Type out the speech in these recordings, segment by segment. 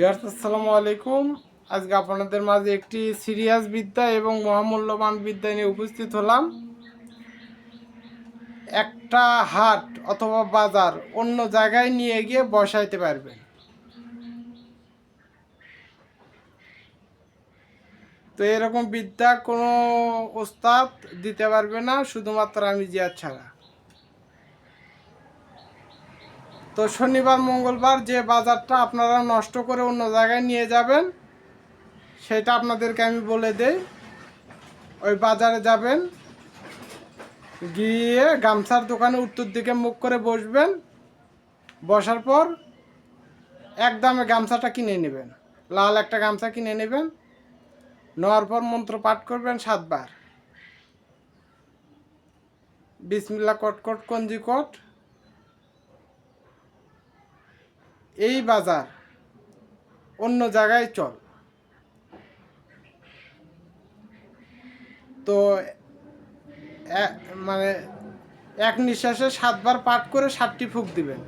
বিহার্স আসসালামু আলাইকুম। আজকে আপনাদের মাঝে একটি সিরিয়াস বিদ্যা এবং মহামূল্যবান বিদ্যা নিয়ে উপস্থিত হলাম। একটা হাট অথবা বাজার অন্য জায়গায় নিয়ে গিয়ে বসাইতে পারবেন। তো এরকম বিদ্যা কোনো ওস্তাদ দিতে পারবে না, শুধুমাত্র আমি জিয়ার ছাড়া। তো শনিবার, মঙ্গলবার যে বাজারটা আপনারা নষ্ট করে অন্য জায়গায় নিয়ে যাবেন, সেটা আপনাদেরকে আমি বলে দেই। ওই বাজারে যাবেন, গিয়ে গামছার দোকানে উত্তর দিকে মুখ করে বসবেন। বসার পর একদমে গামছাটা কিনে নেবেন। লাল একটা গামছা কিনে নেবেন। নেওয়ার পর মন্ত্র পাঠ করবেন সাতবার। বিসমিল্লা কটকট কঞ্জি কট এই বাজার অন্য জায়গায় চল। তো মানে এক নিঃশ্বাসে সাতবার পাঠ করে সাতটি ফুক দিবেন।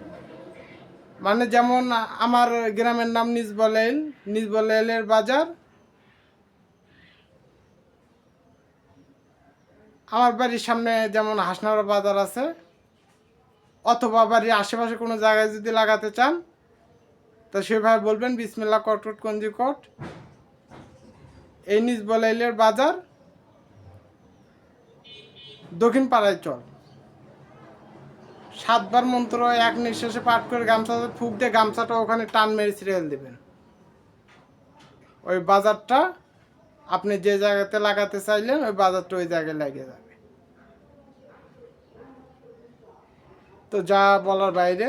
মানে যেমন আমার গ্রামের নাম নিজবলেল নিজবলেলের বাজার। আমার বাড়ির সামনে যেমন হাসনার বাজার আছে, অথবা বাড়ির আশেপাশে কোনো জায়গায় যদি লাগাতে চান তো সেভাবে বলবেন বিসমিল্লা কটকট কঞ্জি কট। এই নিজ বলাইলের বাজার দক্ষিণ পাড়ায় চল। সাতবার মন্ত্র এক নিঃশ্বাসে পাঠ করে গামছা ফুক দিয়ে গামছাটা ওখানে টান মেরে সিরিয়াল দেবেন। ওই বাজারটা আপনি যে জায়গাতে লাগাতে চাইলেন, ওই বাজারটা ওই জায়গায় লেগে যাবে। তো যা বলার বাইরে